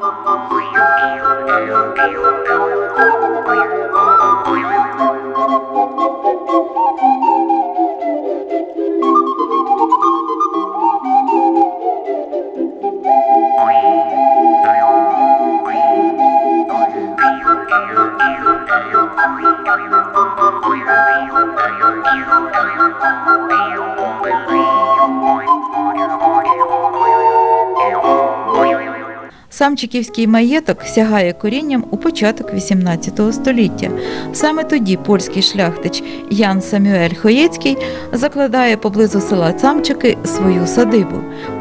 Thank you. Самчиківський маєток сягає корінням у початок XVIII століття. Саме тоді польський шляхтич Ян Самюель Хоєцький закладає поблизу села Самчики свою садибу.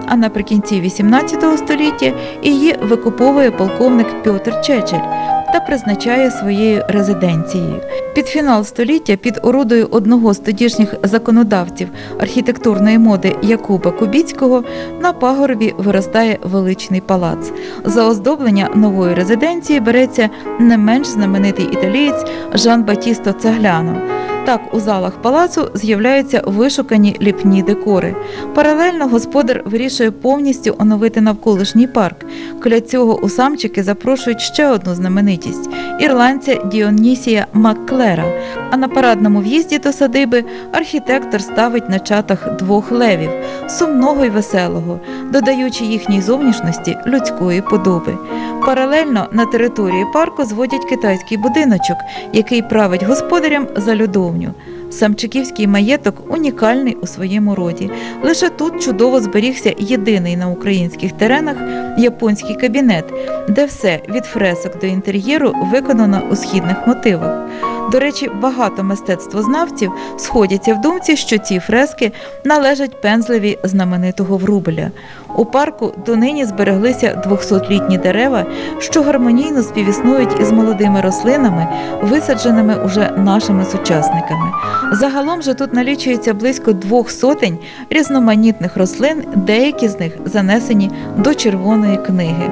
А наприкінці XVIII століття її викуповує полковник Пьотр Чечель та призначає своєю резиденцією. Під фінал століття під орудою одного з тодішніх законодавців архітектурної моди Якуба Кубіцького на пагорбі виростає величний палац. За оздоблення нової резиденції береться не менш знаменитий італієць Жан Батісто Цагляно. Так, у залах палацу з'являються вишукані ліпні декори. Паралельно господар вирішує повністю оновити навколишній парк. Для цього у самчики запрошують ще одну знаменитість ірландця Діонісія Макклера. А на парадному в'їзді до садиби архітектор ставить на чатах двох левів сумного й веселого, додаючи їхній зовнішності людської подоби. Паралельно на території парку зводять китайський будиночок, який править господарям за льодовню. Самчиківський маєток унікальний у своєму роді. Лише тут чудово зберігся єдиний на українських теренах японський кабінет, де все від фресок до інтер'єру виконано у східних мотивах. До речі, багато мистецтвознавців сходяться в думці, що ці фрески належать пензлеві знаменитого Врубеля. У парку донині збереглися 200-літні дерева, що гармонійно співіснують із молодими рослинами, висадженими уже нашими сучасниками. Загалом же тут налічується близько двох сотень різноманітних рослин, деякі з них занесені до червоної книги.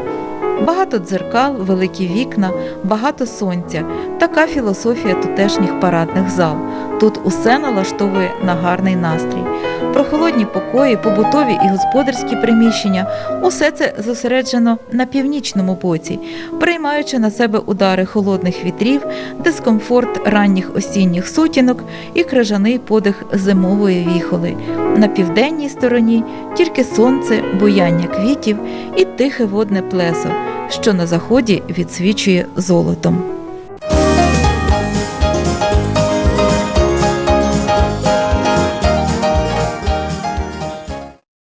Багато дзеркал, великі вікна, багато сонця. Така філософія тутешніх парадних зал. Тут усе налаштовує на гарний настрій. Прохолодні покої, побутові і господарські приміщення усе це зосереджено на північному боці, приймаючи на себе удари холодних вітрів, дискомфорт ранніх осінніх сутінок і крижаний подих зимової віхоли. На південній стороні тільки сонце, буяння квітів і тихе водне плесо, що на заході відсвічує золотом.